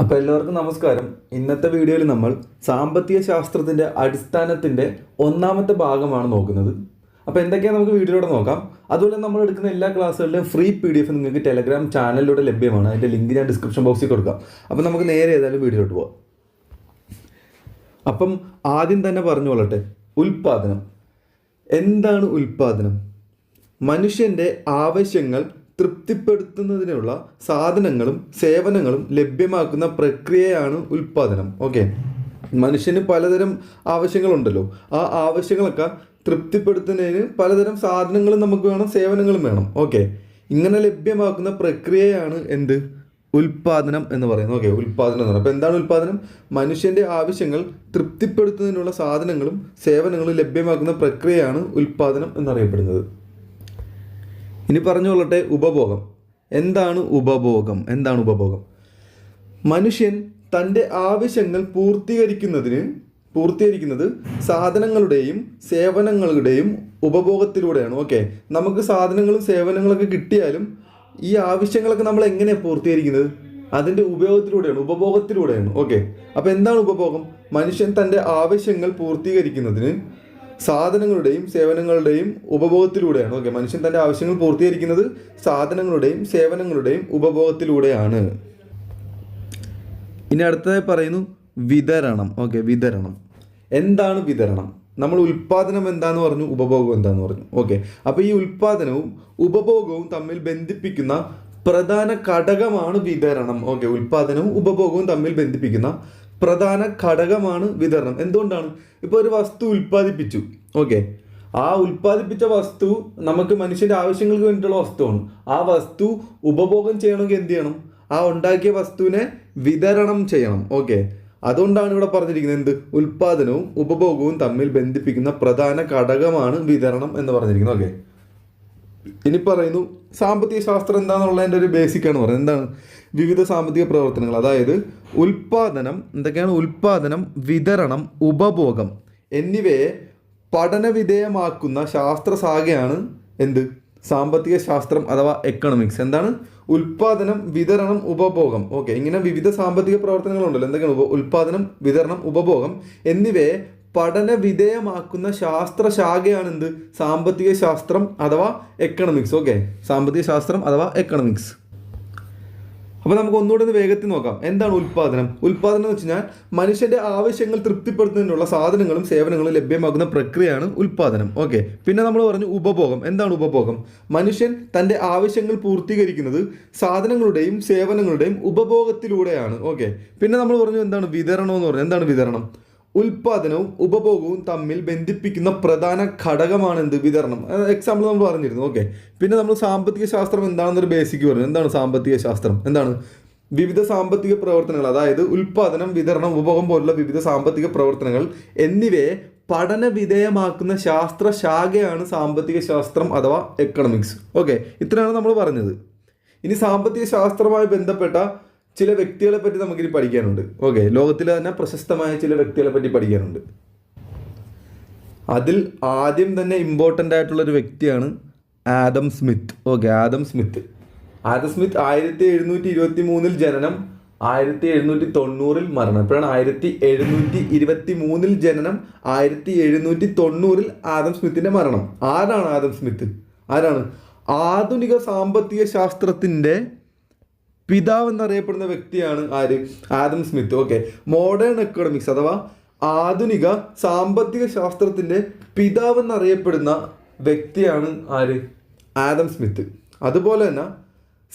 അപ്പോൾ എല്ലാവർക്കും നമസ്കാരം. ഇന്നത്തെ വീഡിയോയിൽ നമ്മൾ സാമ്പത്തിക ശാസ്ത്രത്തിന്റെ അടിസ്ഥാനത്തിന്റെ ഒന്നാമത്തെ ഭാഗമാണ് നോക്കുന്നത്. അപ്പോൾ എന്തൊക്കെയാണ് നമുക്ക് വീഡിയോയിലൂടെ നോക്കാം. അതുപോലെ നമ്മൾ എടുക്കുന്ന എല്ലാ ക്ലാസ്സുകളിലും ഫ്രീ പി ഡി എഫ് നിങ്ങൾക്ക് ടെലഗ്രാം ചാനലിലൂടെ ലഭ്യമാണ്. അതിന്റെ ലിങ്ക് ഞാൻ ഡിസ്ക്രിപ്ഷൻ ബോക്സിൽ കൊടുക്കാം. അപ്പോൾ നമുക്ക് നേരെ ഏതായാലും വീഡിയോയിലോട്ട് പോവാം. അപ്പം ആദ്യം തന്നെ പറഞ്ഞു കൊള്ളട്ടെ. ഉൽപാദനം എന്താണ് ഉൽപാദനം മനുഷ്യന്റെ ആവശ്യങ്ങൾ തൃപ്തിപ്പെടുത്തുന്നതിനുള്ള സാധനങ്ങളും സേവനങ്ങളും ലഭ്യമാക്കുന്ന പ്രക്രിയയാണ് ഉൽപാദനം ഓക്കെ മനുഷ്യന് പലതരം ആവശ്യങ്ങളുണ്ടല്ലോ. ആ ആവശ്യങ്ങളൊക്കെ തൃപ്തിപ്പെടുത്തുന്നതിന് പലതരം സാധനങ്ങളും നമുക്ക് വേണം സേവനങ്ങളും വേണം. ഓക്കെ ഇങ്ങനെ ലഭ്യമാക്കുന്ന പ്രക്രിയയാണ് എന്ത്? ഉൽപാദനം എന്ന് പറയുന്നത്. ഓക്കെ ഉൽപാദനം എന്ന് പറയുന്നത്. അപ്പോൾ എന്താണ് ഉൽപാദനം മനുഷ്യന്റെ ആവശ്യങ്ങൾ തൃപ്തിപ്പെടുത്തുന്നതിനുള്ള സാധനങ്ങളും സേവനങ്ങളും ലഭ്യമാക്കുന്ന പ്രക്രിയയാണ് ഉൽപാദനം എന്നറിയപ്പെടുന്നത്. ഇനി പറഞ്ഞുകൊള്ളട്ടെ ഉപഭോഗം. എന്താണ് ഉപഭോഗം? എന്താണ് ഉപഭോഗം? മനുഷ്യൻ തന്റെ ആവശ്യങ്ങൾ പൂർത്തീകരിക്കുന്നതിന് പൂർത്തീകരിക്കുന്നത് സാധനങ്ങളുടെയും സേവനങ്ങളുടെയും ഉപഭോഗത്തിലൂടെയാണ്. ഓക്കെ. നമുക്ക് സാധനങ്ങളും സേവനങ്ങളൊക്കെ കിട്ടിയാലും ഈ ആവശ്യങ്ങളൊക്കെ നമ്മൾ എങ്ങനെയാണ് പൂർത്തീകരിക്കുന്നത്? അതിന്റെ ഉപയോഗത്തിലൂടെയാണ് ഉപഭോഗത്തിലൂടെയാണ്. ഓക്കെ. അപ്പോൾ എന്താണ് ഉപഭോഗം? മനുഷ്യൻ തന്റെ ആവശ്യങ്ങൾ പൂർത്തീകരിക്കുന്നതിന് സാധനങ്ങളുടെയും സേവനങ്ങളുടെയും ഉപഭോഗത്തിലൂടെയാണ്. ഓക്കെ മനുഷ്യൻ തന്റെ ആവശ്യങ്ങൾ പൂർത്തീകരിക്കുന്നത് സാധനങ്ങളുടെയും സേവനങ്ങളുടെയും ഉപഭോഗത്തിലൂടെയാണ്. ഇനി അടുത്തതായി പറയുന്നു വിതരണം. ഓക്കെ വിതരണം. എന്താണ് വിതരണം? നമ്മൾ ഉൽപ്പാദനം എന്താന്ന് പറഞ്ഞു ഉപഭോഗം എന്താന്ന് പറഞ്ഞു. ഓക്കെ അപ്പോൾ ഈ ഉൽപ്പാദനവും ഉപഭോഗവും തമ്മിൽ ബന്ധിപ്പിക്കുന്ന പ്രധാന ഘടകമാണ് വിതരണം. ഓക്കെ ഉൽപ്പാദനവും ഉപഭോഗവും തമ്മിൽ ബന്ധിപ്പിക്കുന്ന പ്രധാന ഘടകമാണ് വിതരണം. എന്തുകൊണ്ടാണ്? ഇപ്പോൾ ഒരു വസ്തു ഉൽപ്പാദിപ്പിച്ചു. ഓക്കെ. ആ ഉൽപ്പാദിപ്പിച്ച വസ്തു നമുക്ക് മനുഷ്യന്റെ ആവശ്യങ്ങൾക്ക് വേണ്ടിയിട്ടുള്ള വസ്തുവാണ്. ആ വസ്തു ഉപഭോഗം ചെയ്യണമെങ്കിൽ എന്ത് ചെയ്യണം? ആ ഉണ്ടാക്കിയ വസ്തുവിനെ വിതരണം ചെയ്യണം. ഓക്കെ. അതുകൊണ്ടാണ് ഇവിടെ പറഞ്ഞിരിക്കുന്നത് എന്ത്? ഉൽപാദനവും ഉപഭോഗവും തമ്മിൽ ബന്ധിപ്പിക്കുന്ന പ്രധാന ഘടകമാണ് വിതരണം എന്ന് പറഞ്ഞിരിക്കുന്നത്. ഓക്കെ. ഇനി പറയുന്നു സാമ്പത്തിക ശാസ്ത്രം എന്താണെന്നുള്ളതിന്റെ ഒരു ബേസിക് ആണ് പറയുന്നത് എന്താണ്? വിവിധ സാമ്പത്തിക പ്രവർത്തനങ്ങൾ. അതായത് ഉൽപാദനം എന്തൊക്കെയാണ് ഉൽപാദനം വിതരണം ഉപഭോഗം എന്നിവയെ പഠനവിധേയമാക്കുന്ന ശാസ്ത്ര ശാഖയാണ് എന്ത്? സാമ്പത്തിക ശാസ്ത്രം അഥവാ എക്കണോമിക്സ് എന്താണ്? ഉൽപാദനം വിതരണം ഉപഭോഗം. ഓക്കെ. ഇങ്ങനെ വിവിധ സാമ്പത്തിക പ്രവർത്തനങ്ങളുണ്ടല്ലോ. എന്തൊക്കെയാണ്? ഉൽപാദനം വിതരണം ഉപഭോഗം എന്നിവയെ പഠന വിധേയമാക്കുന്ന ശാസ്ത്രശാഖയാണ് എന്ത്? സാമ്പത്തിക ശാസ്ത്രം അഥവാ എക്കണോമിക്സ് ഓക്കെ. സാമ്പത്തിക ശാസ്ത്രം അഥവാ എക്കണോമിക്സ് അപ്പോൾ നമുക്ക് ഒന്നുകൂടെ ഒന്ന് വേഗത്തിൽ നോക്കാം. എന്താണ് ഉൽപാദനം ഉൽപാദനം എന്ന് വെച്ചാൽ മനുഷ്യന്റെ ആവശ്യങ്ങൾ തൃപ്തിപ്പെടുത്തുന്നതിനുള്ള സാധനങ്ങളും സേവനങ്ങളും ലഭ്യമാകുന്ന പ്രക്രിയയാണ് ഉൽപാദനം ഓക്കെ. പിന്നെ നമ്മൾ പറഞ്ഞു ഉപഭോഗം. എന്താണ് ഉപഭോഗം? മനുഷ്യൻ തന്റെ ആവശ്യങ്ങൾ പൂർത്തീകരിക്കുന്നത് സാധനങ്ങളുടെയും സേവനങ്ങളുടെയും ഉപഭോഗത്തിലൂടെയാണ്. ഓക്കെ. പിന്നെ നമ്മൾ പറഞ്ഞു എന്താണ് വിതരണം എന്ന് പറഞ്ഞു. എന്താണ് വിതരണം? ഉൽപാദനവും ഉപഭോഗവും തമ്മിൽ ബന്ധിപ്പിക്കുന്ന പ്രധാന ഘടകമാണ് എന്ത് വിതരണം എക്സാമ്പിൾ നമ്മൾ പറഞ്ഞിരുന്നു. ഓക്കെ പിന്നെ നമ്മൾ സാമ്പത്തിക ശാസ്ത്രം എന്താണെന്നൊരു ബേസിക് പറഞ്ഞു. എന്താണ് സാമ്പത്തിക ശാസ്ത്രം? എന്താണ്? വിവിധ സാമ്പത്തിക പ്രവർത്തനങ്ങൾ അതായത് ഉൽപാദനം വിതരണം ഉപഭോഗം പോലുള്ള വിവിധ സാമ്പത്തിക പ്രവർത്തനങ്ങൾ എന്നിവയെ പഠന വിധേയമാക്കുന്ന ശാസ്ത്ര ശാഖയാണ് സാമ്പത്തിക ശാസ്ത്രം അഥവാ എക്കണോമിക്സ് ഓക്കെ ഇത്രയാണ് നമ്മൾ പറഞ്ഞത്. ഇനി സാമ്പത്തിക ശാസ്ത്രവുമായി ബന്ധപ്പെട്ട ചില വ്യക്തികളെ പറ്റി നമുക്കിനി പഠിക്കാനുണ്ട്. ഓക്കെ ലോകത്തിലെ തന്നെ പ്രശസ്തമായ ചില വ്യക്തികളെ പറ്റി പഠിക്കാനുണ്ട്. അതിൽ ആദ്യം തന്നെ ഇമ്പോർട്ടന്റ് ആയിട്ടുള്ളൊരു വ്യക്തിയാണ് Adam Smith. Okay Adam Smith. Adam Smith ആയിരത്തി എഴുന്നൂറ്റി ഇരുപത്തി മൂന്നിൽ ജനനം ആയിരത്തി എഴുന്നൂറ്റി തൊണ്ണൂറിൽ മരണം. ഇപ്പോഴാണ് ആയിരത്തി എഴുന്നൂറ്റി ഇരുപത്തി മൂന്നിൽ ജനനം ആയിരത്തി എഴുന്നൂറ്റി തൊണ്ണൂറിൽ ആദം സ്മിത്തിന്റെ മരണം. ആരാണ് ആദം സ്മിത്ത്? ആരാണ്? ആധുനിക സാമ്പത്തിക ശാസ്ത്രത്തിന്റെ പിതാവ് എന്നറിയപ്പെടുന്ന വ്യക്തിയാണ് ആര്? Adam Smith. Okay. Modern economics അഥവാ ആധുനിക സാമ്പത്തിക ശാസ്ത്രത്തിന്റെ പിതാവ് എന്നറിയപ്പെടുന്ന വ്യക്തിയാണ് ആര്? Adam Smith. അതുപോലെ തന്നെ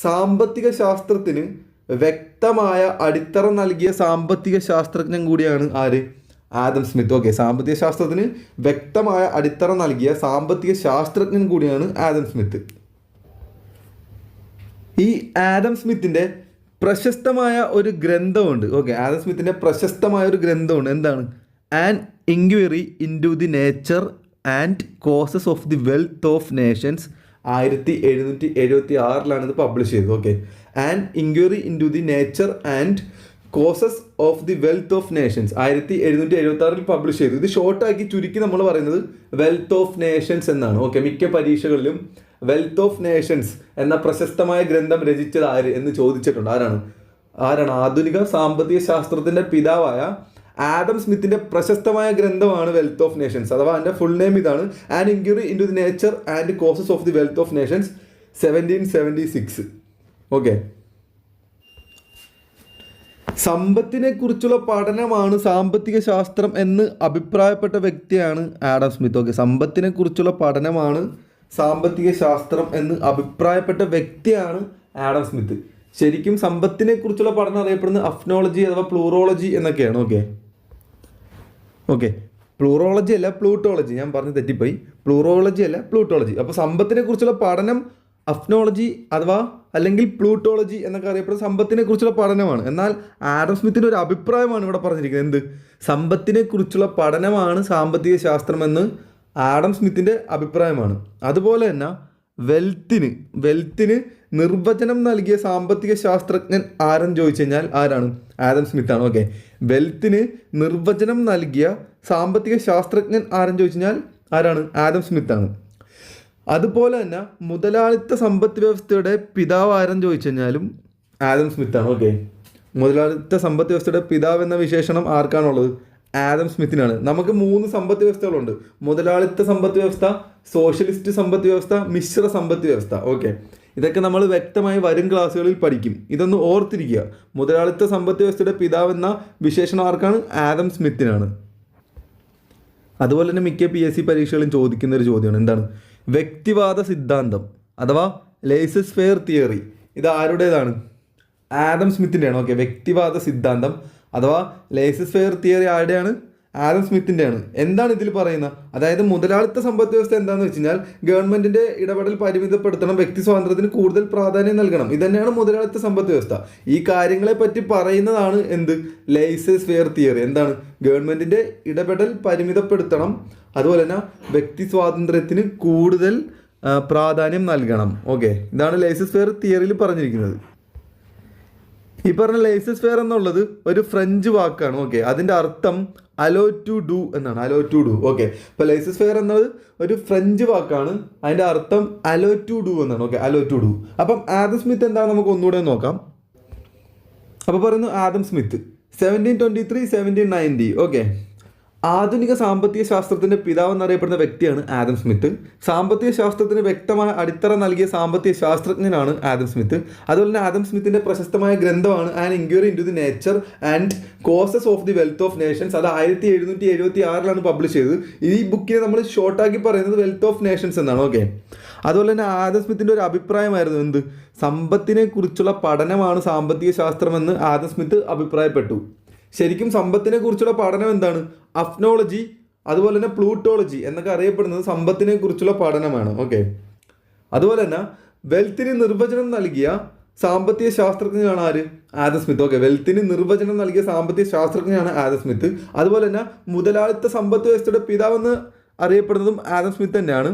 സാമ്പത്തിക ശാസ്ത്രത്തിന് വ്യക്തമായ അടിത്തറ നൽകിയ സാമ്പത്തിക ശാസ്ത്രജ്ഞൻ കൂടിയാണ് ആര്? Adam Smith. ഓക്കെ. സാമ്പത്തിക ശാസ്ത്രത്തിന് വ്യക്തമായ അടിത്തറ നൽകിയ സാമ്പത്തിക ശാസ്ത്രജ്ഞൻ കൂടിയാണ് ആദം സ്മിത്ത്. ഈ ആദം സ്മിത്തിന്റെ പ്രശസ്തമായ ഒരു ഗ്രന്ഥമുണ്ട്. ഓക്കെ ആദം സ്മിത്തിന്റെ പ്രശസ്തമായ ഒരു ഗ്രന്ഥമുണ്ട്. എന്താണ്? An inquiry into the nature and causes of the wealth of nations ആയിരത്തി എഴുന്നൂറ്റി എഴുപത്തി ആറിലാണ് ഇത് പബ്ലിഷ് ചെയ്തത്. Okay and inquiry into the nature and causes of the wealth of nations ആയിരത്തി എഴുന്നൂറ്റി എഴുപത്തി ആറിൽ പബ്ലിഷ് ചെയ്തു. ഇത് ഷോർട്ടാക്കി ചുരുക്കി നമ്മൾ പറയുന്നത് വെൽത്ത് ഓഫ് നേഷൻസ് എന്നാണ്. ഓക്കെ മിക്ക പരീക്ഷകളിലും വെൽത്ത് ഓഫ് നേഷൻസ് എന്ന പ്രശസ്തമായ ഗ്രന്ഥം രചിച്ചത് ആര് എന്ന് ചോദിച്ചിട്ടുണ്ട്. ആരാണ്? ആരാണ്? ആധുനിക സാമ്പത്തിക ശാസ്ത്രത്തിന്റെ പിതാവായ ആഡം സ്മിത്തിന്റെ പ്രശസ്തമായ ഗ്രന്ഥമാണ് വെൽത്ത് ഓഫ് നേഷൻസ് അഥവാ എന്റെ ഫുൾ നെയിം ഇതാണ്. And inquiry into the nature and causes of the wealth of nations seventeen seventy six okay സമ്പത്തിനെ കുറിച്ചുള്ള പഠനമാണ് സാമ്പത്തിക ശാസ്ത്രം എന്ന് അഭിപ്രായപ്പെട്ട വ്യക്തിയാണ് ആഡം സ്മിത്ത്. ഓക്കെ സമ്പത്തിനെ കുറിച്ചുള്ള പഠനമാണ് സാമ്പത്തിക ശാസ്ത്രം എന്ന് അഭിപ്രായപ്പെട്ട വ്യക്തിയാണ് ആഡം സ്മിത്ത്. ശരിക്കും സമ്പത്തിനെ കുറിച്ചുള്ള പഠനം അറിയപ്പെടുന്നത് അഫ്നോളജി അഥവാ പ്ലൂറോളജി എന്നൊക്കെയാണ് ഓക്കെ? ഓക്കെ. പ്ലൂറോളജി അല്ല പ്ലൂട്ടോളജി. ഞാൻ പറഞ്ഞു തെറ്റിപ്പോയി. പ്ലൂറോളജി അല്ല പ്ലൂട്ടോളജി. അപ്പോൾ സമ്പത്തിനെ കുറിച്ചുള്ള പഠനം അഫ്നോളജി അഥവാ അല്ലെങ്കിൽ പ്ലൂട്ടോളജി എന്നൊക്കെ അറിയപ്പെടുന്ന സമ്പത്തിനെ കുറിച്ചുള്ള പഠനമാണ്. എന്നാൽ ആഡം സ്മിത്തിന്റെ ഒരു അഭിപ്രായമാണ് ഇവിടെ പറഞ്ഞിരിക്കുന്നത്. എന്ത്? സമ്പത്തിനെ കുറിച്ചുള്ള പഠനമാണ് സാമ്പത്തിക ശാസ്ത്രമെന്ന് ആഡം സ്മിത്തിന്റെ അഭിപ്രായമാണ്. അതുപോലെ തന്നെ വെൽത്തിന് വെൽത്തിന് നിർവചനം നൽകിയ സാമ്പത്തിക ശാസ്ത്രജ്ഞൻ ആരെന്ന് ചോദിച്ചു കഴിഞ്ഞാൽ ആരാണ്? ആഡം ആണ്. ഓക്കെ. വെൽത്തിന് നിർവചനം നൽകിയ സാമ്പത്തിക ശാസ്ത്രജ്ഞൻ ആരെന്ന് ചോദിച്ചു കഴിഞ്ഞാൽ ആരാണ്? ആഡം സ്മിത്താണ് അതുപോലെ തന്നെ മുതലാളിത്ത സമ്പത്ത് വ്യവസ്ഥയുടെ പിതാവ് ആരെന്ന് ചോദിച്ചു കഴിഞ്ഞാലും ആദം സ്മിത്താണ് ഓക്കെ. മുതലാളിത്ത സമ്പത്ത് വ്യവസ്ഥയുടെ പിതാവ് എന്ന വിശേഷണം ആർക്കാണുള്ളത്? ആദം സ്മിത്തിനാണ്. നമുക്ക് മൂന്ന് സമ്പത്ത് വ്യവസ്ഥകളുണ്ട്. മുതലാളിത്ത സമ്പത്ത് വ്യവസ്ഥ സോഷ്യലിസ്റ്റ് സമ്പത്ത് വ്യവസ്ഥ മിശ്ര സമ്പത്ത് വ്യവസ്ഥ. ഓക്കെ. ഇതൊക്കെ നമ്മൾ വ്യക്തമായി വരും ക്ലാസ്സുകളിൽ പഠിക്കും. ഇതൊന്ന് ഓർത്തിരിക്കുക. മുതലാളിത്ത സമ്പത്ത് വ്യവസ്ഥയുടെ പിതാവ് എന്ന വിശേഷണം ആർക്കാണ്? ആദം സ്മിത്തിനാണ്. അതുപോലെ തന്നെ മിക്ക പി എസ് സി പരീക്ഷകളും ചോദിക്കുന്ന ഒരു ചോദ്യമാണ്. എന്താണ്? വ്യക്തിവാദ സിദ്ധാന്തം അഥവാ ലേസസ് ഫെയർ തിയറി ഇത് ആരുടേതാണ്? ആദം സ്മിത്തിന്റെയാണ് ഓക്കെ. വ്യക്തിവാദ സിദ്ധാന്തം അഥവാ ലൈസസ് ഫെയർ തിയറി ആരുടെയാണ്? ആരം സ്മിത്തിന്റെയാണ് എന്താണ് ഇതിൽ പറയുന്നത്? അതായത് മുതലാളിത്ത സമ്പദ് വ്യവസ്ഥ എന്താണെന്ന് വെച്ച് കഴിഞ്ഞാൽ ഗവൺമെന്റിന്റെ ഇടപെടൽ പരിമിതപ്പെടുത്തണം വ്യക്തി സ്വാതന്ത്ര്യത്തിന് കൂടുതൽ പ്രാധാന്യം നൽകണം. ഇതന്നെയാണ് മുതലാളിത്ത സമ്പദ് വ്യവസ്ഥ. ഈ കാര്യങ്ങളെ പറ്റി പറയുന്നതാണ് എന്ത്? ലൈസസ് ഫെയർ തിയറി എന്താണ്? ഗവൺമെന്റിന്റെ ഇടപെടൽ പരിമിതപ്പെടുത്തണം. അതുപോലെ തന്നെ വ്യക്തി സ്വാതന്ത്ര്യത്തിന് കൂടുതൽ പ്രാധാന്യം നൽകണം. ഓക്കെ. ഇതാണ് ലൈസസ് ഫെയർ തിയറിയിൽ പറഞ്ഞിരിക്കുന്നത്. ഈ പറഞ്ഞ ലൈസൻസ് ഫെയർ എന്നുള്ളത് ഒരു ഫ്രഞ്ച് വാക്കാണ് ഓക്കെ അതിന്റെ അർത്ഥം അലോ ടു ഡു എന്നാണ് അലോ ടു ഡു ഓക്കെ അപ്പോൾ ലൈസൻസ് ഫെയർ എന്നത് ഒരു ഫ്രഞ്ച് വാക്കാണ് അതിന്റെ അർത്ഥം അലോ ടു ഡു എന്നാണ് ഓക്കെ അലോ ടു ഡു അപ്പം ആദം സ്മിത്ത് എന്താണ്? നമുക്ക് ഒന്നുകൂടെ നോക്കാം. അപ്പോൾ പറയുന്നു Adam Smith seventeen twenty three seventeen ninety okay ആധുനിക സാമ്പത്തിക ശാസ്ത്രത്തിന്റെ പിതാവ് എന്നറിയപ്പെടുന്ന വ്യക്തിയാണ് ആദം സ്മിത്ത്. സാമ്പത്തിക ശാസ്ത്രത്തിന് വ്യക്തമായ അടിത്തറ നൽകിയ സാമ്പത്തിക ശാസ്ത്രജ്ഞനാണ് ആദം സ്മിത്ത്. അതുപോലെ തന്നെ ആദം സ്മിത്തിന്റെ പ്രശസ്തമായ ഗ്രന്ഥമാണ് an inquiry into the nature and causes of the wealth of nations അത് ആയിരത്തി എഴുന്നൂറ്റി എഴുപത്തി ആറിലാണ് പബ്ലിഷ് ചെയ്തത്. ഈ ബുക്കിനെ നമ്മൾ ഷോർട്ടാക്കി പറയുന്നത് വെൽത്ത് ഓഫ് നേഷൻസ് എന്നാണ് ഓക്കെ അതുപോലെ തന്നെ ആദം സ്മിത്തിന്റെ ഒരു അഭിപ്രായമായിരുന്നു എന്ത്? സമ്പത്തിനെ കുറിച്ചുള്ള പഠനമാണ് സാമ്പത്തിക ശാസ്ത്രമെന്ന് ആദം സ്മിത്ത് അഭിപ്രായപ്പെട്ടു. ശരിക്കും സമ്പത്തിനെ കുറിച്ചുള്ള പഠനം എന്താണ്? അഫ്നോളജി അതുപോലെ തന്നെ പ്ലൂട്ടോളജി എന്നൊക്കെ അറിയപ്പെടുന്നത് സമ്പത്തിനെ കുറിച്ചുള്ള പഠനമാണ്. ഓക്കെ അതുപോലെ തന്നെ വെൽത്തിന് നിർവചനം നൽകിയ സാമ്പത്തിക ശാസ്ത്രജ്ഞനാണ് ആര്? ആദം സ്മിത്ത് ഓക്കെ വെൽത്തിന് നിർവചനം നൽകിയ സാമ്പത്തിക ശാസ്ത്രജ്ഞനാണ് ആദസ്മിത്ത് അതുപോലെ തന്നെ മുതലാളിത്ത സമ്പത്ത് വ്യവസ്ഥയുടെ പിതാവെന്ന് അറിയപ്പെടുന്നതും ആദസ്മിത്ത് തന്നെയാണ്.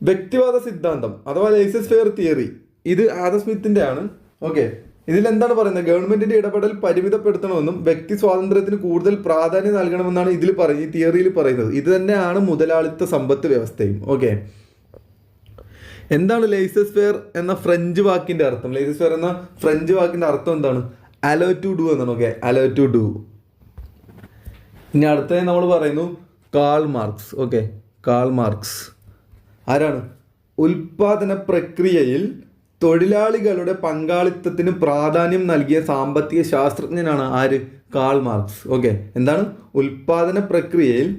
വ്യക്തിവാദ സിദ്ധാന്തം അഥവാ ലൈസസ് ഫെയർ തിയറി ഇത് ആദം സ്മിത്തിന്റെ ആണ്. ഓക്കെ ഇതിൽ എന്താണ് പറയുന്നത്? ഗവൺമെന്റിന്റെ ഇടപെടൽ പരിമിതപ്പെടുത്തണമെന്നും വ്യക്തി സ്വാതന്ത്ര്യത്തിന് കൂടുതൽ പ്രാധാന്യം നൽകണമെന്നാണ് ഇതിൽ പറയുന്നത് ഈ തിയറിയിൽ പറയുന്നത്. ഇത് തന്നെയാണ് മുതലാളിത്ത സമ്പത്ത് വ്യവസ്ഥയും. ഓക്കെ. എന്താണ് ലൈസസ് ഫെയർ എന്ന ഫ്രഞ്ച് വാക്കിന്റെ അർത്ഥം? ലൈസസ് ഫെയർ എന്ന ഫ്രഞ്ച് വാക്കിന്റെ അർത്ഥം എന്താണ്? അലോ ടു ഡു എന്നാണ്. ഓക്കെ. Allow to do. ഇനി അടുത്തത് നമ്മൾ പറയുന്നു Karl Marx. Okay. Karl Marx. ആരാണ്? ഉൽപാദന പ്രക്രിയയിൽ തൊഴിലാളികളുടെ പങ്കാളിത്തത്തിന് പ്രാധാന്യം നൽകിയ സാമ്പത്തിക ശാസ്ത്രജ്ഞനാണ് ആര്? Karl Marx. ഓക്കെ. എന്താണ്? ഉൽപാദന പ്രക്രിയയിൽ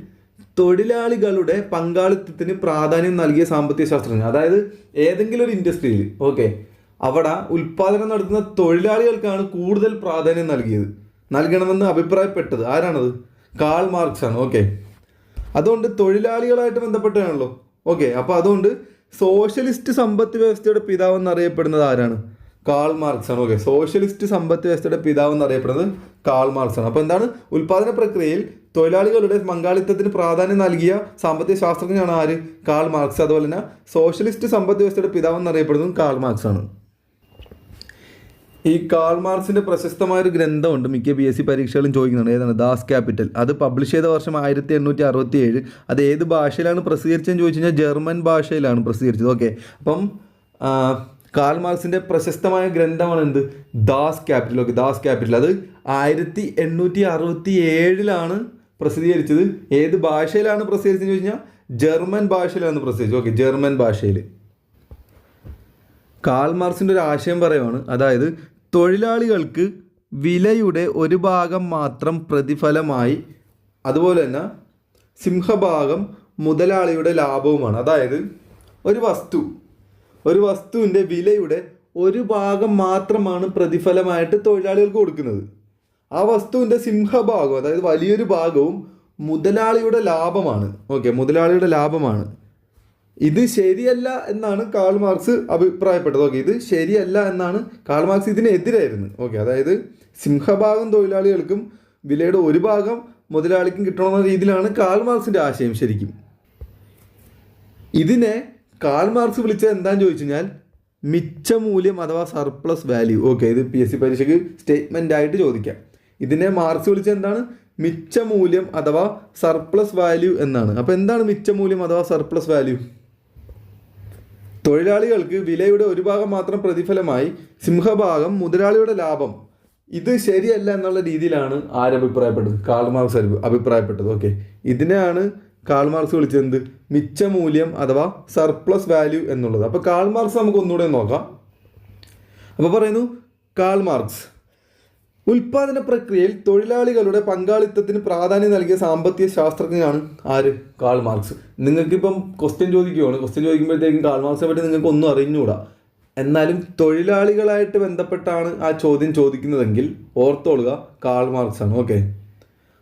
തൊഴിലാളികളുടെ പങ്കാളിത്തത്തിന് പ്രാധാന്യം നൽകിയ സാമ്പത്തിക ശാസ്ത്രജ്ഞൻ. അതായത് ഏതെങ്കിലും ഒരു ഇൻഡസ്ട്രിയിൽ. ഓക്കെ. അവിടെ ഉൽപാദനം നടത്തുന്ന തൊഴിലാളികൾക്കാണ് കൂടുതൽ പ്രാധാന്യം നൽകിയത്. നൽകണമെന്ന് അഭിപ്രായപ്പെട്ടത് ആരാണത്? കാൾ മാർക്സ് ആണ് ഓക്കെ. അതുകൊണ്ട് തൊഴിലാളികളായിട്ട് ബന്ധപ്പെട്ടാണല്ലോ ഓക്കെ. അപ്പോൾ അതുകൊണ്ട് സോഷ്യലിസ്റ്റ് സമ്പത്ത് വ്യവസ്ഥയുടെ പിതാവ് എന്നറിയപ്പെടുന്നത് ആരാണ്? കാൾ മാർക്സ് ആണ്. ഓക്കെ സോഷ്യലിസ്റ്റ് സമ്പത്ത് വ്യവസ്ഥയുടെ പിതാവ് എന്നറിയപ്പെടുന്നത് കാൾ മാർക്സ് ആണ്. അപ്പോൾ എന്താണ്? ഉൽപാദന പ്രക്രിയയിൽ തൊഴിലാളികളുടെ പങ്കാളിത്തത്തിന് പ്രാധാന്യം നൽകിയ സാമ്പത്തിക ശാസ്ത്രജ്ഞനാണ് ആര്? Karl Marx. അതുപോലെ തന്നെ സോഷ്യലിസ്റ്റ് സമ്പത്ത് വ്യവസ്ഥയുടെ പിതാവ് എന്നറിയപ്പെടുന്നതും കാൾ മാർക്സ് ആണ്. ഈ കാൾ മാർക്സിന്റെ പ്രശസ്തമായ ഒരു ഗ്രന്ഥമുണ്ട്. മിക്ക പി എസ് സി പരീക്ഷകളും ചോദിക്കുന്നുണ്ട്. ഏതാണ്? ദാസ് ക്യാപിറ്റൽ. അത് പബ്ലിഷ് ചെയ്ത വർഷം ആയിരത്തി എണ്ണൂറ്റി അറുപത്തി ഏഴ് അത് ഏത് ഭാഷയിലാണ് പ്രസിദ്ധീകരിച്ചതെന്ന് ചോദിച്ചു കഴിഞ്ഞാൽ ജർമ്മൻ ഭാഷയിലാണ് പ്രസിദ്ധീകരിച്ചത്. ഓക്കെ. അപ്പം കാൾ മാർക്സിന്റെ പ്രശസ്തമായ ഗ്രന്ഥമാണ് എന്ത്? Das Kapital. Okay Das Kapital. അത് ആയിരത്തി എണ്ണൂറ്റി അറുപത്തി ഏഴിലാണ് പ്രസിദ്ധീകരിച്ചത്. ഏത് ഭാഷയിലാണ് പ്രസിദ്ധീകരിച്ചത് ചോദിച്ചാൽ ജർമ്മൻ ഭാഷയിലാണ് പ്രസിദ്ധീകരിച്ചത്. ഓക്കെ ജർമ്മൻ ഭാഷയിൽ കാൾ മാർക്സിന്റെ ഒരു ആശയം പറയുവാണ്. അതായത് തൊഴിലാളികൾക്ക് വിലയുടെ ഒരു ഭാഗം മാത്രം പ്രതിഫലമായി അതുപോലെ തന്നെ സിംഹഭാഗം മുതലാളിയുടെ ലാഭവുമാണ്. അതായത് ഒരു വസ്തു ഒരു വസ്തുവിന്റെ വിലയുടെ ഒരു ഭാഗം മാത്രമാണ് പ്രതിഫലമായിട്ട് തൊഴിലാളികൾക്ക് കൊടുക്കുന്നത്. ആ വസ്തുവിന്റെ സിംഹഭാഗം അതായത് വലിയൊരു ഭാഗവും മുതലാളിയുടെ ലാഭമാണ്. ഓക്കെ മുതലാളിയുടെ ലാഭമാണ്. ഇത് ശരിയല്ല എന്നാണ് കാൾ മാർക്സ് അഭിപ്രായപ്പെട്ടത്. ഓക്കെ ഇത് ശരിയല്ല എന്നാണ് കാൾ മാർക്സ് ഇതിനെതിരായിരുന്നു. ഓക്കെ അതായത് സിംഹഭാഗം തൊഴിലാളികൾക്കും വിലയുടെ ഒരു ഭാഗം മുതലാളിക്കും കിട്ടണമെന്ന രീതിയിലാണ് കാൾ മാർക്സിന്റെ ആശയം ശരിക്കും. ഇതിനെ കാൾ മാർക്സ് വിളിച്ചത് എന്താന്ന് ചോദിച്ചു കഴിഞ്ഞാൽ മിച്ച മൂല്യം അഥവാ സർപ്ലസ് വാല്യൂ ഓക്കെ ഇത് പി എസ് സി പരീക്ഷയ്ക്ക് സ്റ്റേറ്റ്മെന്റ് ആയിട്ട് ചോദിക്കാം. ഇതിനെ മാർക്സ് വിളിച്ചത് എന്താണ്? മിച്ച മൂല്യം അഥവാ സർപ്ലസ് വാല്യൂ എന്നാണ്. അപ്പോൾ എന്താണ് മിച്ച മൂല്യം അഥവാ സർപ്ലസ് വാല്യൂ തൊഴിലാളികൾക്ക് വിലയുടെ ഒരു ഭാഗം മാത്രം പ്രതിഫലമായി സിംഹഭാഗം മുതലാളിയുടെ ലാഭം. ഇത് ശരിയല്ല എന്നുള്ള രീതിയിലാണ് ആരഭിപ്രായപ്പെട്ടത് കാൾമാർക്സ് അഭിപ്രായപ്പെട്ടത്. ഓക്കെ ഇതിനെയാണ് കാൾമാർക്സ് വിളിച്ചത് മിച്ച മൂല്യം അഥവാ സർപ്ലസ് വാല്യൂ എന്നുള്ളത്. അപ്പോൾ കാൾമാർക്സ് നമുക്ക് ഒന്നുകൂടെ നോക്കാം. അപ്പോൾ പറയുന്നു കാൾ മാർക്സ് ഉൽപാദന പ്രക്രിയയിൽ തൊഴിലാളികളുടെ പങ്കാളിത്തത്തിന് പ്രാധാന്യം നൽകിയ സാമ്പത്തിക ശാസ്ത്രജ്ഞനാണ് ആര്? കാൾ മാർക്സ് നിങ്ങൾക്കിപ്പം ക്വസ്റ്റ്യൻ ചോദിക്കുകയാണ് ക്വസ്റ്റ്യൻ ചോദിക്കുമ്പോഴത്തേക്കും കാൾ മാർക്സിനെ പറ്റി നിങ്ങൾക്ക് ഒന്നും അറിഞ്ഞുകൂടാ. എന്നാലും തൊഴിലാളികളായിട്ട് ബന്ധപ്പെട്ടാണ് ആ ചോദ്യം ചോദിക്കുന്നതെങ്കിൽ ഓർത്തോളുക കാൾ മാർക്സ് ആണ്. ഓക്കെ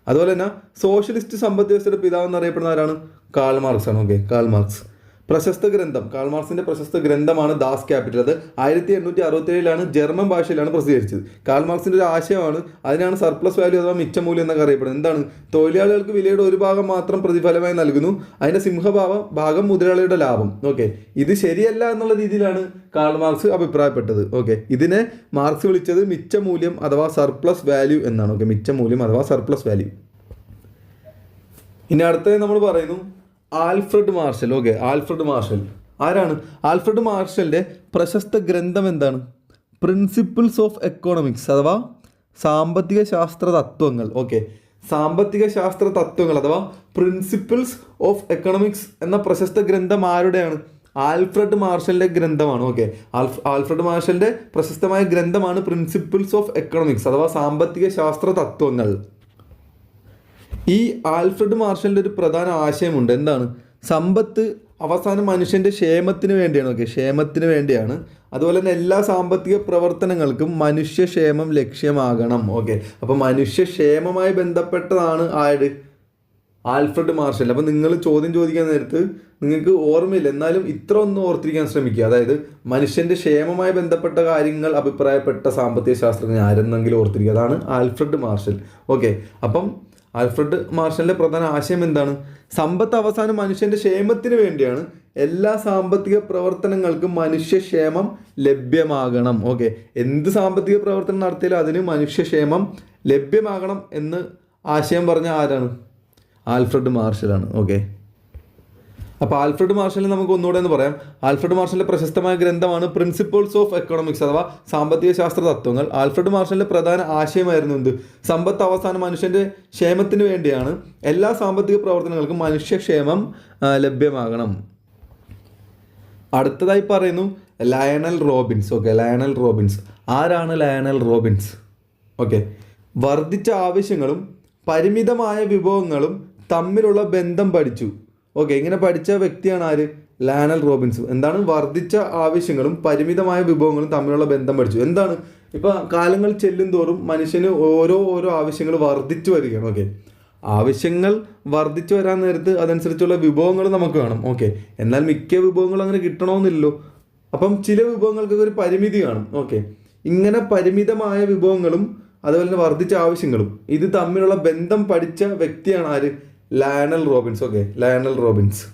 അതുപോലെ തന്നെ സോഷ്യലിസ്റ്റ് സമ്പദ് വ്യവസ്ഥയുടെ പിതാവ് എന്നറിയപ്പെടുന്ന ആരാണ് കാൾ മാർക്സ് ആണ്. ഓക്കെ കാൾ മാർക്സ് പ്രശസ്ത ഗ്രന്ഥം കാൾമാർസിന്റെ പ്രശസ്ത ഗ്രന്ഥമാണ് ദാസ് ക്യാപിറ്റൽ. അത് ആയിരത്തി എണ്ണൂറ്റി അറുപത്തി ഏഴിലാണ് ജർമ്മൻ ഭാഷയിലാണ് പ്രസിദ്ധീകരിച്ചത്. കാൾമാർസിന്റെ ഒരു ആശയമാണ് അതിനാണ് സർപ്ലസ് വാല്യൂ അഥവാ മിച്ചമൂല്യം എന്നൊക്കെ അറിയപ്പെടുന്നത്. എന്താണ്? തൊഴിലാളികൾക്ക് വിലയുടെ ഒരു ഭാഗം മാത്രം പ്രതിഫലമായി നൽകുന്നു. അതിന്റെ സിംഹഭാവം ഭാഗം മുതലാളിയുടെ ലാഭം. ഓക്കെ. ഇത് ശരിയല്ല എന്നുള്ള രീതിയിലാണ് കാൾമാർക്സ് അഭിപ്രായപ്പെട്ടത്. ഓക്കെ. ഇതിനെ മാർക്സ് വിളിച്ചത് മിച്ചമൂല്യം അഥവാ സർപ്ലസ് വാല്യൂ എന്നാണ്. ഓക്കെ. മിച്ചമൂല്യം അഥവാ സർപ്ലസ് വാല്യൂ. ഇനി അടുത്തത് നമ്മൾ പറയുന്നു Alfred Marshall. Okay Alfred Marshall. ആരാണ്? ആൽഫ്രഡ് മാർഷലിന്റെ പ്രശസ്ത ഗ്രന്ഥം എന്താണ്? പ്രിൻസിപ്പിൾസ് ഓഫ് എക്കോണമിക്സ് അഥവാ സാമ്പത്തിക ശാസ്ത്ര തത്വങ്ങൾ. ഓക്കെ സാമ്പത്തിക ശാസ്ത്ര തത്വങ്ങൾ അഥവാ പ്രിൻസിപ്പിൾസ് ഓഫ് എക്കണോമിക്സ് എന്ന പ്രശസ്ത ഗ്രന്ഥം ആരുടെയാണ്? ആൽഫ്രഡ് മാർഷലിന്റെ ഗ്രന്ഥമാണ്. ഓക്കെ ആൽഫ് ആൽഫ്രഡ് മാർഷലിന്റെ പ്രശസ്തമായ ഗ്രന്ഥമാണ് പ്രിൻസിപ്പിൾസ് ഓഫ് എക്കണോമിക്സ് അഥവാ സാമ്പത്തിക ശാസ്ത്ര തത്വങ്ങൾ. ഈ ആൽഫ്രഡ് മാർഷലിന്റെ ഒരു പ്രധാന ആശയമുണ്ട്. എന്താണ്? സമ്പത്ത് അവസാനം മനുഷ്യന്റെ ക്ഷേമത്തിന് വേണ്ടിയാണ്. ഓക്കെ ക്ഷേമത്തിന് വേണ്ടിയാണ്. അതുപോലെ തന്നെ എല്ലാ സാമ്പത്തിക പ്രവർത്തനങ്ങൾക്കും മനുഷ്യക്ഷേമം ലക്ഷ്യമാകണം. ഓക്കെ അപ്പോൾ മനുഷ്യക്ഷേമമായി ബന്ധപ്പെട്ടതാണ് ആയത് ആൽഫ്രഡ് മാർഷൽ. അപ്പോൾ നിങ്ങൾ ചോദ്യം ചോദിക്കാൻ നേരത്ത് നിങ്ങൾക്ക് ഓർമ്മയില്ല. എന്നാലും ഇത്ര ഒന്ന് ഓർത്തിരിക്കാൻ ശ്രമിക്കുക. അതായത് മനുഷ്യന്റെ ക്ഷേമമായി ബന്ധപ്പെട്ട കാര്യങ്ങൾ അഭിപ്രായപ്പെട്ട സാമ്പത്തിക ശാസ്ത്രജ്ഞൻ ആരെന്നെങ്കിലും ഓർത്തിരിക്കുക. അതാണ് ആൽഫ്രഡ് മാർഷൽ. ഓക്കെ അപ്പം ആൽഫ്രഡ് മാർഷലിന്റെ പ്രധാന ആശയം എന്താണ്? സമ്പത്ത് അവസാനം മനുഷ്യന്റെ ക്ഷേമത്തിന് വേണ്ടിയാണ്. എല്ലാ സാമ്പത്തിക പ്രവർത്തനങ്ങൾക്കും മനുഷ്യക്ഷേമം ലഭ്യമാകണം. ഓക്കെ. എന്ത് സാമ്പത്തിക പ്രവർത്തനം നടത്തിയാലും അതിന് മനുഷ്യക്ഷേമം ലഭ്യമാകണം എന്ന് ആശയം പറഞ്ഞ ആരാണ്? ആൽഫ്രഡ് മാർഷലാണ്. ഓക്കെ. അപ്പോൾ ആൽഫ്രഡ് മാർഷലിനെ നമുക്ക് ഒന്നുകൂടെ എന്ന് പറയാം. ആൽഫ്രഡ് മാർഷലിന്റെ പ്രശസ്തമായ ഗ്രന്ഥമാണ് പ്രിൻസിപ്പിൾസ് ഓഫ് എക്കണോമിക്സ് അഥവാ സാമ്പത്തിക ശാസ്ത്ര തത്വങ്ങൾ. ആൽഫ്രഡ് മാർഷലിന്റെ പ്രധാന ആശയമായിരുന്നു എന്ത്? സമ്പത്ത് അവസാനം മനുഷ്യന്റെ ക്ഷേമത്തിന് വേണ്ടിയാണ് എല്ലാ സാമ്പത്തിക പ്രവർത്തനങ്ങൾക്കും മനുഷ്യക്ഷേമം ലഭ്യമാകണം. അടുത്തതായി പറയുന്നു Lionel Robbins okay Lionel Robbins ആരാണ് ലയണൽ റോബിൻസ് ഓക്കെ വർദ്ധിച്ച ആവശ്യങ്ങളും പരിമിതമായ വിഭവങ്ങളും തമ്മിലുള്ള ബന്ധം പഠിച്ചു. ഓക്കെ ഇങ്ങനെ പഠിച്ച വ്യക്തിയാണ് ആര്? Lionel Robbins. എന്താണ്? വർദ്ധിച്ച ആവശ്യങ്ങളും പരിമിതമായ വിഭവങ്ങളും തമ്മിലുള്ള ബന്ധം പഠിച്ചു. എന്താണ്? ഇപ്പൊ കാലങ്ങൾ ചെല്ലും തോറും മനുഷ്യന് ഓരോ ഓരോ ആവശ്യങ്ങൾ വർദ്ധിച്ചു വരികയാണ്. ഓക്കെ. ആവശ്യങ്ങൾ വർദ്ധിച്ചു വരാൻ നേരത്ത് അതനുസരിച്ചുള്ള വിഭവങ്ങൾ നമുക്ക് വേണം ഓക്കെ. എന്നാൽ മിക്ക വിഭവങ്ങളും അങ്ങനെ കിട്ടണമെന്നില്ലല്ലോ. അപ്പം ചില വിഭവങ്ങൾക്കൊക്കെ ഒരു പരിമിതി കാണും. ഓക്കെ. ഇങ്ങനെ പരിമിതമായ വിഭവങ്ങളും അതുപോലെ തന്നെ വർദ്ധിച്ച ആവശ്യങ്ങളും ഇത് തമ്മിലുള്ള ബന്ധം പഠിച്ച വ്യക്തിയാണ് ആര്? Lionel Robbins okay Lionel Robbins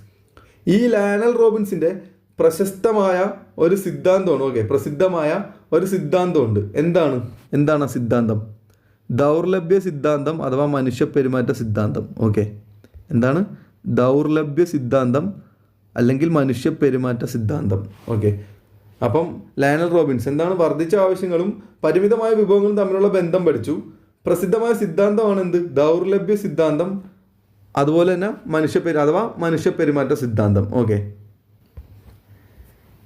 ഈ ലയണൽ റോബിൻസിന്റെ പ്രശസ്തമായ ഒരു സിദ്ധാന്തമാണ് ഓക്കെ പ്രസിദ്ധമായ ഒരു സിദ്ധാന്തമുണ്ട്. എന്താണ്? എന്താണ് ആ സിദ്ധാന്തം? ദൗർലഭ്യ സിദ്ധാന്തം അഥവാ മനുഷ്യ പെരുമാറ്റ സിദ്ധാന്തം ഓക്കെ എന്താണ്? ദൗർലഭ്യ സിദ്ധാന്തം അല്ലെങ്കിൽ മനുഷ്യ പെരുമാറ്റ സിദ്ധാന്തം ഓക്കെ അപ്പം ലയണൽ റോബിൻസ് എന്താണ്? വർദ്ധിച്ച ആവശ്യങ്ങളും പരിമിതമായ വിഭവങ്ങളും തമ്മിലുള്ള ബന്ധം പഠിച്ചു. പ്രസിദ്ധമായ സിദ്ധാന്തമാണ് എന്ത് ദൗർലഭ്യ സിദ്ധാന്തം അതുപോലെ തന്നെ മനുഷ്യപെരു അഥവാ മനുഷ്യപെരുമാറ്റ സിദ്ധാന്തം. ഓക്കെ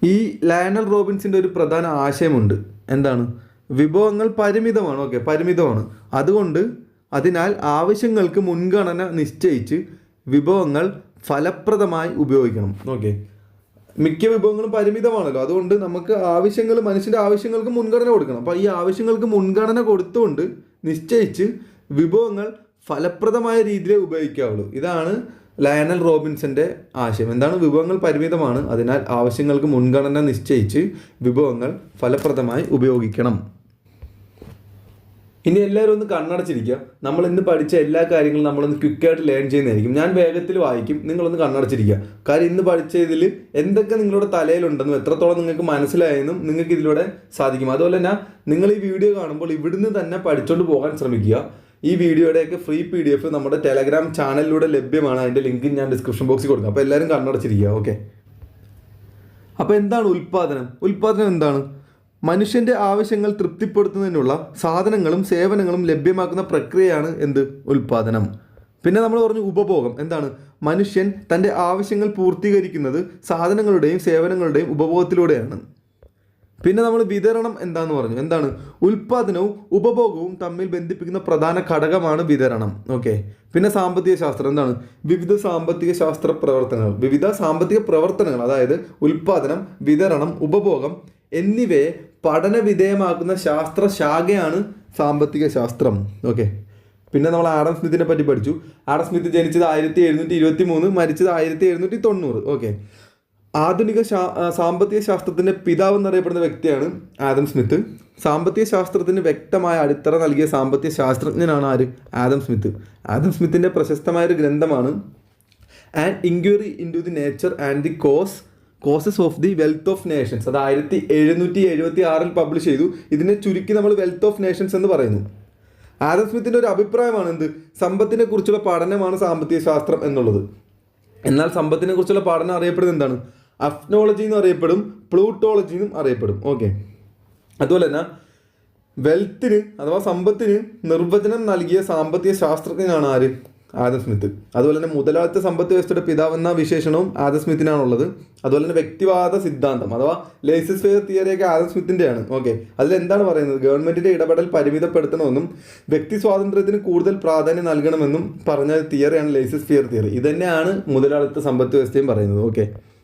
ഈ ലയണൽ റോബിൻസിന്റെ ഒരു പ്രധാന ആശയമുണ്ട്. എന്താണ്? വിഭവങ്ങൾ പരിമിതമാണ്. ഓക്കെ പരിമിതമാണ്. അതുകൊണ്ട് അതിനാൽ ആവശ്യങ്ങൾക്ക് മുൻഗണന നിശ്ചയിച്ച് വിഭവങ്ങൾ ഫലപ്രദമായി ഉപയോഗിക്കണം. ഓക്കെ മിക്ക വിഭവങ്ങളും പരിമിതമാണല്ലോ. അതുകൊണ്ട് നമുക്ക് ആവശ്യങ്ങൾ മനുഷ്യന്റെ ആവശ്യങ്ങൾക്ക് മുൻഗണന കൊടുക്കണം. അപ്പോൾ ഈ ആവശ്യങ്ങൾക്ക് മുൻഗണന കൊടുത്തുകൊണ്ട് നിശ്ചയിച്ച് വിഭവങ്ങൾ ഫലപ്രദമായ രീതിയിലേ ഉപയോഗിക്കാവുള്ളൂ. ഇതാണ് ലയണൽ റോബിൻസന്റെ ആശയം. എന്താണ്? വിഭവങ്ങൾ പരിമിതമാണ്. അതിനാൽ ആവശ്യങ്ങൾക്ക് മുൻഗണന നിശ്ചയിച്ച് വിഭവങ്ങൾ ഫലപ്രദമായി ഉപയോഗിക്കണം. ഇനി എല്ലാവരും ഒന്ന് കണ്ണടച്ചിരിക്കുക. നമ്മൾ ഇന്ന് പഠിച്ച എല്ലാ കാര്യങ്ങളും നമ്മളൊന്ന് ക്വിക്കായിട്ട് ലേൺ ചെയ്യുന്നതായിരിക്കും. ഞാൻ വേഗത്തിൽ വായിക്കും. നിങ്ങളൊന്ന് കണ്ണടച്ചിരിക്കുക. കാര്യം ഇന്ന് പഠിച്ച ഇതിൽ എന്തൊക്കെ നിങ്ങളുടെ തലയിലുണ്ടെന്നും എത്രത്തോളം നിങ്ങൾക്ക് മനസ്സിലായെന്നും നിങ്ങൾക്ക് ഇതിലൂടെ സാധിക്കും. അതുപോലെ തന്നെ നിങ്ങൾ ഈ വീഡിയോ കാണുമ്പോൾ ഇവിടുന്ന് തന്നെ പഠിച്ചുകൊണ്ട് പോകാൻ ശ്രമിക്കുക. ഈ വീഡിയോയുടെയൊക്കെ ഫ്രീ പി ഡി എഫ് നമ്മുടെ ടെലഗ്രാം ചാനലിലൂടെ ലഭ്യമാണ്. അതിന്റെ ലിങ്ക് ഞാൻ ഡിസ്ക്രിപ്ഷൻ ബോക്സിൽ കൊടുക്കാം. അപ്പോൾ എല്ലാവരും കണ്ണടച്ചിരിക്കുക. ഓക്കെ അപ്പോൾ എന്താണ് ഉൽപ്പാദനം? ഉൽപ്പാദനം എന്താണ്? മനുഷ്യന്റെ ആവശ്യങ്ങൾ തൃപ്തിപ്പെടുത്തുന്നതിനുള്ള സാധനങ്ങളും സേവനങ്ങളും ലഭ്യമാക്കുന്ന പ്രക്രിയയാണ് എന്ത്? ഉൽപ്പാദനം. പിന്നെ നമ്മൾ പറഞ്ഞു ഉപഭോഗം. എന്താണ്? മനുഷ്യൻ തന്റെ ആവശ്യങ്ങൾ പൂർത്തീകരിക്കുന്നത് സാധനങ്ങളുടെയും സേവനങ്ങളുടെയും ഉപഭോഗത്തിലൂടെയാണ്. പിന്നെ നമ്മൾ വിതരണം എന്താന്ന് പറഞ്ഞു. എന്താണ്? ഉൽപാദനവും ഉപഭോഗവും തമ്മിൽ ബന്ധിപ്പിക്കുന്ന പ്രധാന ഘടകമാണ് വിതരണം. ഓക്കെ. പിന്നെ സാമ്പത്തിക ശാസ്ത്രം എന്താണ്? വിവിധ സാമ്പത്തിക ശാസ്ത്ര പ്രവർത്തനങ്ങൾ. വിവിധ സാമ്പത്തിക പ്രവർത്തനങ്ങൾ അതായത് ഉൽപാദനം വിതരണം ഉപഭോഗം എന്നിവയെ പഠന വിധേയമാക്കുന്ന ശാസ്ത്ര ശാഖയാണ് സാമ്പത്തിക ശാസ്ത്രം ഓക്കെ. പിന്നെ നമ്മൾ ആഡം സ്മിത്തിനെ പറ്റി പഠിച്ചു. ആഡം സ്മിത്ത് ജനിച്ചത് ആയിരത്തി എഴുന്നൂറ്റി ഇരുപത്തി മൂന്ന് മരിച്ചത് ആയിരത്തി എഴുന്നൂറ്റി തൊണ്ണൂറ്. ഓക്കെ. ആധുനിക ശാ- സാമ്പത്തിക ശാസ്ത്രത്തിന്റെ പിതാവ് എന്നറിയപ്പെടുന്ന വ്യക്തിയാണ് ആദം സ്മിത്ത്. സാമ്പത്തിക ശാസ്ത്രത്തിന് വ്യക്തമായ അടിത്തറ നൽകിയ സാമ്പത്തിക ശാസ്ത്രജ്ഞനാണ് ആര്? Adam Smith. ആദം സ്മിത്തിന്റെ പ്രശസ്തമായ ഒരു ഗ്രന്ഥമാണ് and inquiry into the nature and the cause causes of the wealth of nations അത് ആയിരത്തി എഴുന്നൂറ്റി എഴുപത്തി ആറിൽ പബ്ലിഷ് ചെയ്തു. ഇതിനെ ചുരുക്കി നമ്മൾ വെൽത്ത് ഓഫ് നേഷൻസ് എന്ന് പറയുന്നു. ആദം സ്മിത്തിന്റെ ഒരു അഭിപ്രായമാണ് എന്ത്? സമ്പത്തിനെ കുറിച്ചുള്ള പഠനമാണ് സാമ്പത്തിക ശാസ്ത്രം എന്നുള്ളത്. എന്നാൽ സമ്പത്തിനെ കുറിച്ചുള്ള പഠനം അറിയപ്പെടുന്നത് എന്താണ്? അഫ്നോളജി എന്ന് അറിയപ്പെടും പ്ലൂട്ടോളജി എന്നും അറിയപ്പെടും. ഓക്കെ അതുപോലെ തന്നെ വെൽത്തിന് അഥവാ സമ്പത്തിന് നിർവചനം നൽകിയ സാമ്പത്തിക ശാസ്ത്രജ്ഞനാണ് ആര്? Adam Smith. അതുപോലെ തന്നെ മുതലാളിത്ത സമ്പത്ത് വ്യവസ്ഥയുടെ പിതാവെന്ന വിശേഷണവും ആദം സ്മിത്തിനാണുള്ളത്. അതുപോലെ തന്നെ വ്യക്തിവാദ സിദ്ധാന്തം അഥവാ ലൈസസ് ഫെയർ തിയറിയൊക്കെ ആദം സ്മിത്തിന്റെയാണ് ഓക്കെ അതിൽ എന്താണ് പറയുന്നത്? ഗവൺമെന്റിന്റെ ഇടപെടൽ പരിമിതപ്പെടുത്തണമെന്നും വ്യക്തി സ്വാതന്ത്ര്യത്തിന് കൂടുതൽ പ്രാധാന്യം നൽകണമെന്നും പറഞ്ഞ തിയറിയാണ് ലൈസസ് ഫെയർ തിയറി. ഇതന്നെയാണ് മുതലാളിത്ത സമ്പത്ത് വ്യവസ്ഥയും പറയുന്നത്. ഓക്കെ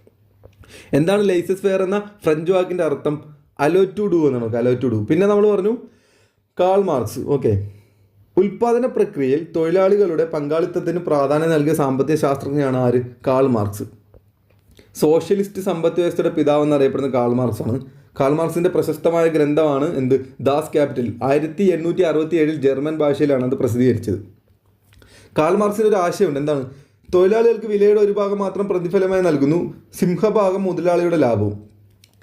എന്താണ് ലൈസസ് ഫെയർ എന്ന ഫ്രഞ്ച് വാക്കിന്റെ അർത്ഥം? അലോ ഡു എന്നാണ് അലോ ഡു പിന്നെ നമ്മൾ പറഞ്ഞു കാൾ മാർക്സ് ഓക്കെ ഉൽപാദന പ്രക്രിയയിൽ തൊഴിലാളികളുടെ പങ്കാളിത്തത്തിന് പ്രാധാന്യം നൽകിയ സാമ്പത്തിക ശാസ്ത്രജ്ഞനാണ് ആര്? കാൾ മാർക്സ് സോഷ്യലിസ്റ്റ് സമ്പദ് വ്യവസ്ഥയുടെ പിതാവ് എന്നറിയപ്പെടുന്ന കാൾ മാർക്സ് ആണ്. കാൾ മാർക്സിന്റെ പ്രശസ്തമായ ഗ്രന്ഥമാണ് എന്ത്? ദാസ് ക്യാപിറ്റൽ ആയിരത്തി എണ്ണൂറ്റി അറുപത്തി ഏഴിൽ ജർമ്മൻ ഭാഷയിലാണ് അത് പ്രസിദ്ധീകരിച്ചത്. കാൾ മാർക്സിന്റെ ഒരു ആശയമുണ്ട്. എന്താണ്? തൊഴിലാളികൾക്ക് വിലയുടെ ഒരു ഭാഗം മാത്രം പ്രതിഫലമായി നൽകുന്നു. സിംഹഭാഗം മുതലാളിയുടെ ലാഭവും.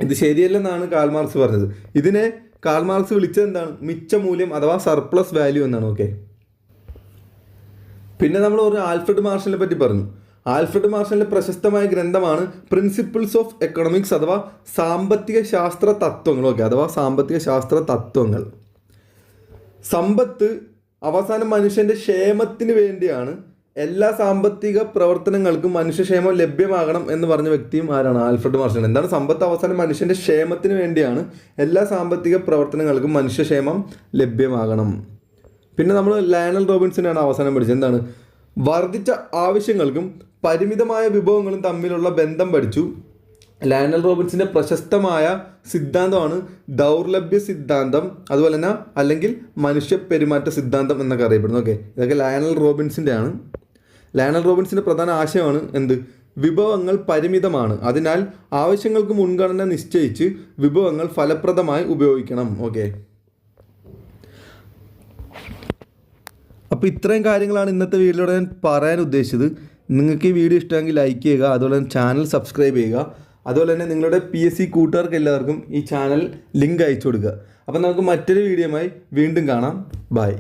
ഇത് ശരിയല്ലെന്നാണ് കാൾ മാർക്സ് പറഞ്ഞത്. ഇതിനെ കാൾ മാർക്സ് വിളിച്ചത് എന്താണ്? മിച്ച മൂല്യം അഥവാ സർപ്ലസ് വാല്യൂ എന്നാണ് ഓക്കെ? പിന്നെ നമ്മൾ പറഞ്ഞു ആൽഫ്രഡ് മാർഷലിനെ പറ്റി പറഞ്ഞു. ആൽഫ്രഡ് മാർഷലിന്റെ പ്രശസ്തമായ ഗ്രന്ഥമാണ് പ്രിൻസിപ്പിൾസ് ഓഫ് എക്കണോമിക്സ് അഥവാ സാമ്പത്തിക ശാസ്ത്ര തത്വങ്ങൾ ഓക്കെ? അഥവാ സാമ്പത്തിക ശാസ്ത്ര തത്വങ്ങൾ. സമ്പത്ത് അവസാനം മനുഷ്യന്റെ ക്ഷേമത്തിന് വേണ്ടിയാണ് എല്ലാ സാമ്പത്തിക പ്രവർത്തനങ്ങൾക്കും മനുഷ്യക്ഷേമം ലഭ്യമാകണം എന്ന് പറഞ്ഞ വ്യക്തിയും ആരാണ്? ആൽഫ്രഡ് മാർഷൽ എന്താണ് സമ്പത്ത് അവസാനം മനുഷ്യന്റെ ക്ഷേമത്തിന് വേണ്ടിയാണ് എല്ലാ സാമ്പത്തിക പ്രവർത്തനങ്ങൾക്കും മനുഷ്യക്ഷേമം ലഭ്യമാകണം. പിന്നെ നമ്മൾ ലയണൽ റോബിൻസിനാണ് അവസാനം പഠിച്ചത്. എന്താണ്? വർദ്ധിച്ച ആവശ്യങ്ങൾക്കും പരിമിതമായ വിഭവങ്ങളും തമ്മിലുള്ള ബന്ധം പഠിച്ചു. ലയണൽ റോബിൻസിന്റെ പ്രശസ്തമായ സിദ്ധാന്തമാണ് ദൗർലഭ്യ സിദ്ധാന്തം അതുപോലെ തന്നെ അല്ലെങ്കിൽ മനുഷ്യ പെരുമാറ്റ സിദ്ധാന്തം എന്നൊക്കെ അറിയപ്പെടുന്നു ഓക്കെ. ഇതൊക്കെ ലയണൽ റോബിൻസിന്റെ ആണ് ലയണൽ റോബിൻസിന്റെ പ്രധാന ആശയമാണ് എന്ത്? വിഭവങ്ങൾ പരിമിതമാണ്. അതിനാൽ ആവശ്യങ്ങൾക്ക് മുൻഗണന നിശ്ചയിച്ച് വിഭവങ്ങൾ ഫലപ്രദമായി ഉപയോഗിക്കണം. ഓക്കെ. അപ്പോൾ ഇത്രയും കാര്യങ്ങളാണ് ഇന്നത്തെ വീഡിയോയുടെ ഞാൻ പറയാൻ ഉദ്ദേശിച്ചത്. നിങ്ങൾക്ക് ഈ വീഡിയോ ഇഷ്ടമെങ്കിൽ ലൈക്ക് ചെയ്യുക അതുപോലെ തന്നെ ചാനൽ സബ്സ്ക്രൈബ് ചെയ്യുക. അതുപോലെ തന്നെ നിങ്ങളുടെ പി എസ് സി കൂട്ടുകാർക്ക് എല്ലാവർക്കും ഈ ചാനൽ ലിങ്ക് അയച്ചു കൊടുക്കുക. അപ്പോൾ നമുക്ക് മറ്റൊരു വീഡിയോയുമായി വീണ്ടും കാണാം. ബൈ.